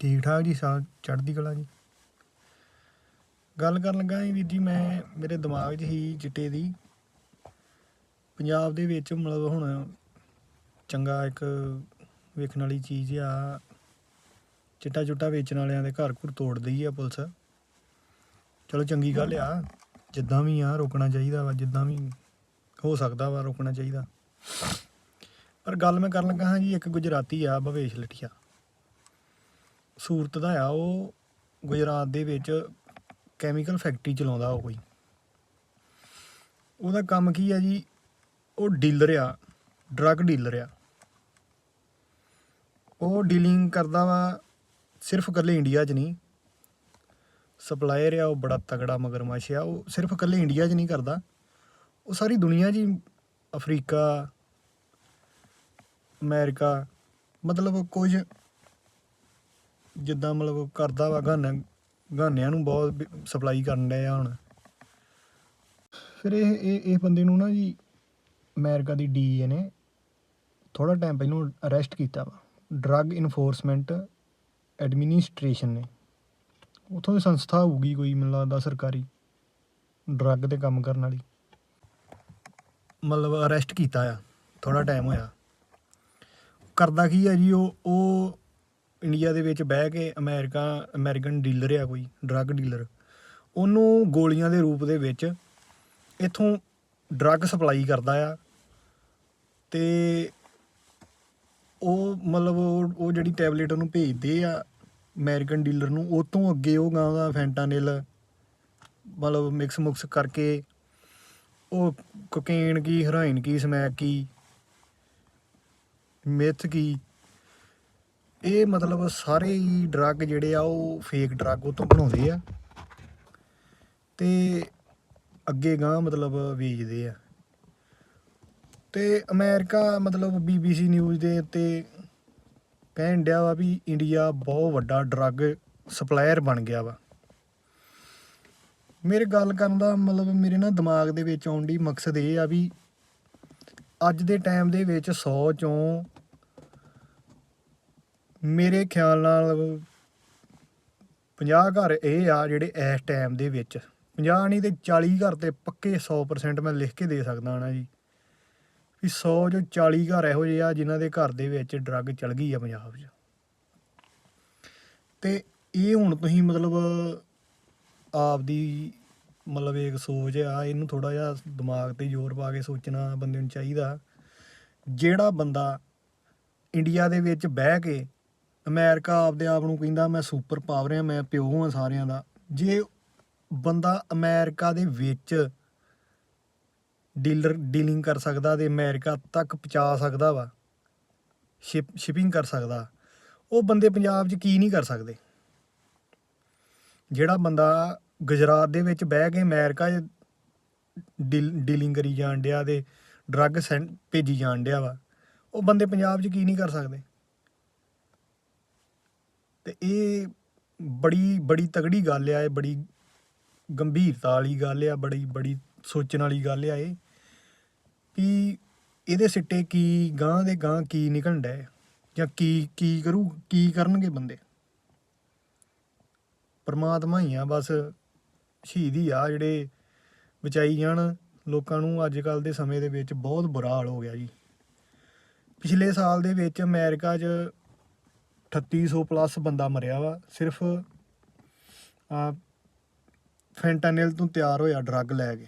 ਠੀਕ ਠਾਕ ਜੀ ਸਾਹ ਚੜ੍ਹਦੀ ਕਲਾ ਜੀ। ਗੱਲ ਕਰਨ ਲੱਗਾ ਜੀ ਵੀਰ ਜੀ, ਮੈਂ, ਮੇਰੇ ਦਿਮਾਗ 'ਚ ਹੀ ਚਿੱਟੇ ਦੀ। ਪੰਜਾਬ ਦੇ ਵਿੱਚ ਮਤਲਬ ਹੁਣ ਚੰਗਾ ਇੱਕ ਵੇਖਣ ਵਾਲੀ ਚੀਜ਼ ਆ। ਚਿੱਟਾ ਚੁੱਟਾ ਵੇਚਣ ਵਾਲਿਆਂ ਦੇ ਘਰ ਘੁਰ ਤੋੜਦੀ ਆ ਪੁਲਿਸ। ਚਲੋ ਚੰਗੀ ਗੱਲ ਆ, ਜਿੱਦਾਂ ਵੀ ਆ, ਰੋਕਣਾ ਚਾਹੀਦਾ ਵਾ, ਜਿੱਦਾਂ ਵੀ ਹੋ ਸਕਦਾ ਵਾ, ਰੋਕਣਾ ਚਾਹੀਦਾ। ਪਰ ਗੱਲ ਮੈਂ ਕਰਨ ਲੱਗਾ ਹਾਂ ਜੀ, ਇੱਕ ਗੁਜਰਾਤੀ ਆ, ਭਵੇਸ਼ ਲਠੀਆ ਸੂਰਤ ਦਾ ਆ, ਉਹ ਗੁਜਰਾਤ ਦੇ ਵਿੱਚ ਕੈਮੀਕਲ ਫੈਕਟਰੀ ਚਲਾਉਂਦਾ ਉਹ ਕੋਈ। ਉਹਦਾ ਕੰਮ ਕੀ ਆ ਜੀ? ਉਹ ਡੀਲਰ ਆ ਡਰੱਗ ਡੀਲਰ ਆ। ਉਹ ਡੀਲਿੰਗ ਕਰਦਾ ਵਾ ਸਿਰਫ ਇਕੱਲੇ ਇੰਡੀਆ 'ਚ ਨਹੀਂ। ਸਪਲਾਇਰ ਆ, ਉਹ ਬੜਾ ਤਗੜਾ ਮਗਰਮੱਛ ਆ, ਉਹ ਸਿਰਫ ਇਕੱਲੇ ਇੰਡੀਆ 'ਚ ਨਹੀਂ ਕਰਦਾ। ਉਹ ਸਾਰੀ ਦੁਨੀਆ 'ਚ ਹੀ ਅਫਰੀਕਾ, ਅਮਰੀਕਾ, ਮਤਲਬ ਕੁਝ ਜਿੱਦਾਂ ਮਤਲਬ ਕਰਦਾ ਵਾ ਗਾਨਾ, ਗਾਨਿਆਂ ਨੂੰ ਬਹੁਤ ਸਪਲਾਈ ਕਰਨ ਡਿਆ ਹੁਣ। ਫਿਰ ਇਹ ਇਹ ਇਹ ਬੰਦੇ ਨੂੰ ਨਾ ਜੀ ਅਮਰੀਕਾ ਦੀ ਡੀਏ ਨੇ ਥੋੜਾ ਟਾਈਮ ਪਹਿਲਾਂ ਅਰੈਸਟ ਕੀਤਾ ਵਾ। ਡਰੱਗ ਇਨਫੋਰਸਮੈਂਟ ਐਡਮਿਨਿਸਟ੍ਰੇਸ਼ਨ ਨੇ। ਉਥੋਂ ਦੀ ਸੰਸਥਾ ਹੋਊਗੀ ਕੋਈ ਮੈਨੂੰ ਲੱਗਦਾ ਸਰਕਾਰੀ ਡਰੱਗ ਤੇ ਕੰਮ ਕਰਨ ਵਾਲੀ। ਮਤਲਬ ਅਰੈਸਟ ਕੀਤਾ ਆ ਥੋੜਾ ਟਾਈਮ ਹੋਇਆ। ਕਰਦਾ ਕੀ ਆ ਜੀ, ਉਹ ਉਹ ਇੰਡੀਆ ਦੇ ਵਿੱਚ ਬਹਿ ਕੇ ਅਮਰੀਕਾ, ਅਮਰੀਕਨ ਡੀਲਰ ਆ ਕੋਈ ਡਰੱਗ ਡੀਲਰ ਉਹਨੂੰ ਗੋਲੀਆਂ ਦੇ ਰੂਪ ਦੇ ਵਿੱਚ ਇਥੋਂ ਡਰੱਗ ਸਪਲਾਈ ਕਰਦਾ ਆ ਤੇ ਉਹ ਮਤਲਬ ਉਹ ਉਹ ਜਿਹੜੀ ਟੈਬਲੇਟ ਉਹਨੂੰ ਭੇਜਦੇ ਆ ਅਮਰੀਕਨ ਡੀਲਰ ਨੂੰ ਉਹ ਤੋਂ ਅੱਗੇ ਉਹ ਗਾਂ ਦਾ ਫੈਂਟਾਨਿਲ ਮਤਲਬ ਮਿਕਸ ਮੁਕਸ ਕਰਕੇ ਉਹ ਕੋਕੇਨ ਕੀ ਹੈਰੋਇਨ ਕੀ ਸਮੈਕ ਕੀ ਮਿਥ ਕੀ ਇਹ ਮਤਲਬ ਸਾਰੇ ਹੀ ਡਰੱਗ ਜਿਹੜੇ ਆ ਉਹ ਫੇਕ ਡਰੱਗ ਉਹ ਤੋਂ ਬਣਾਉਂਦੇ ਆ। ਤੇ ਅੱਗੇ ਗਾਂ ਮਤਲਬ ਵੇਚਦੇ ਆ। ਤੇ ਅਮਰੀਕਾ ਮਤਲਬ ਬੀਬੀਸੀ ਨਿਊਜ਼ ਦੇ ਉੱਤੇ ਕਹਿਣ ਡਿਆ ਵਾ ਵੀ ਇੰਡੀਆ ਬਹੁਤ ਵੱਡਾ ਡਰੱਗ ਸਪਲਾਇਰ ਬਣ ਗਿਆ ਵਾ। ਮੇਰੇ ਗੱਲ ਕਰਨ ਦਾ ਮਤਲਬ ਮੇਰੇ ਨਾ ਦਿਮਾਗ ਦੇ ਵਿੱਚ ਆਉਣ ਦੀ ਮਕਸਦ ਇਹ ਆ ਵੀ ਅੱਜ ਦੇ ਟਾਈਮ ਦੇ ਵਿੱਚ 100 ਚੋਂ ਮੇਰੇ ਖਿਆਲ ਨਾਲ 50 ਘਰ ਇਹ ਆ ਜਿਹੜੇ ਇਸ ਟਾਈਮ ਦੇ ਵਿੱਚ। 50 ਨਹੀਂ ਤੇ 40 ਘਰ ਤੇ ਪੱਕੇ 100% ਮੈਂ ਲਿਖ ਕੇ ਦੇ ਸਕਦਾ ਨਾ ਜੀ। ਵੀ 100 ਚੋਂ 40 ਘਰ ਇਹੋ ਜਿਹੇ ਆ ਜਿਨ੍ਹਾਂ ਦੇ ਘਰ ਦੇ ਵਿੱਚ ਡਰੱਗ ਚਲ ਗਈ ਆ ਪੰਜਾਬ 'ਚ। ਤੇ ਇਹ ਹੁਣ ਤੁਸੀਂ ਮਤਲਬ ਆਪ ਦੀ ਮਤਲਬ ਇੱਕ ਸੋਚ ਆ, ਇਹਨੂੰ ਥੋੜਾ ਜਿਹਾ ਦਿਮਾਗ ਤੇ ਜ਼ੋਰ ਪਾ ਕੇ ਸੋਚਣਾ ਬੰਦੇ ਨੂੰ ਚਾਹੀਦਾ। ਜਿਹੜਾ ਬੰਦਾ ਇੰਡੀਆ ਦੇ ਵਿੱਚ ਬਹਿ ਕੇ ਅਮਰੀਕਾ ਆਪਦੇ ਆਪ ਨੂੰ ਕਹਿੰਦਾ, ਮੈਂ ਸੁਪਰ ਪਾਵਰ ਆ ਮੈਂ ਪਿਓ ਹਾਂ ਸਾਰਿਆਂ ਦਾ। ਜੇ ਬੰਦਾ ਅਮਰੀਕਾ ਦੇ ਵਿੱਚ ਡੀਲਰ ਡੀਲਿੰਗ ਕਰ ਸਕਦਾ ਤੇ ਅਮਰੀਕਾ ਤੱਕ ਪਹੁੰਚਾ ਸਕਦਾ ਵਾ ਸ਼ਿਪ ਸ਼ਿਪਿੰਗ ਕਰ ਸਕਦਾ, ਉਹ ਬੰਦੇ ਪੰਜਾਬ 'ਚ ਕੀ ਨਹੀਂ ਕਰ ਸਕਦੇ? ਜਿਹੜਾ ਬੰਦਾ ਗੁਜਰਾਤ ਦੇ ਵਿੱਚ ਬਹਿ ਕੇ ਅਮਰੀਕਾ 'ਚ ਡੀਲ ਡੀਲਿੰਗ ਕਰੀ ਜਾਣ ਡਿਆ ਤੇ ਡਰੱਗ ਸੈਂਡ ਭੇਜੀ ਜਾਣ ਡਿਆ ਵਾ, ਉਹ ਬੰਦੇ ਪੰਜਾਬ 'ਚ ਕੀ ਨਹੀਂ ਕਰ ਸਕਦੇ? ਤੇ ਇਹ ਬੜੀ ਬੜੀ ਤਗੜੀ ਗੱਲ ਆ, ਇਹ ਬੜੀ ਗੰਭੀਰਤਾ ਵਾਲੀ ਗੱਲ ਆ, ਬੜੀ ਬੜੀ ਸੋਚਣ ਵਾਲੀ ਗੱਲ ਆ ਇਹ, ਵੀ ਇਹਦੇ ਸਿੱਟੇ ਕੀ ਗਾਂ ਦੇ ਗਾਂ ਕੀ ਨਿਕਲਣ ਡੈ ਜਾਂ ਕੀ ਕੀ ਕਰੂ, ਕੀ ਕਰਨਗੇ ਬੰਦੇ? ਪਰਮਾਤਮਾ ਹੀ ਆ, ਬਸ ਸ਼ਹੀਦ ਹੀ ਆ, ਜਿਹੜੇ ਬਚਾਈ ਜਾਣ ਲੋਕਾਂ ਨੂੰ ਅੱਜ ਕੱਲ ਦੇ ਸਮੇਂ ਦੇ ਵਿੱਚ ਬਹੁਤ ਬੁਰਾ ਹਾਲ ਹੋ ਗਿਆ ਜੀ। ਪਿਛਲੇ ਸਾਲ ਦੇ ਵਿੱਚ ਅਮਰੀਕਾ 'ਚ 3800 ਪਲੱਸ ਬੰਦਾ ਮਰਿਆ ਵਾ। ਸਿਰਫ ਆ ਫੈਂਟਾਨਿਲ ਤੋਂ ਤਿਆਰ ਹੋਇਆ ਡਰੱਗ ਲੈ ਕੇ।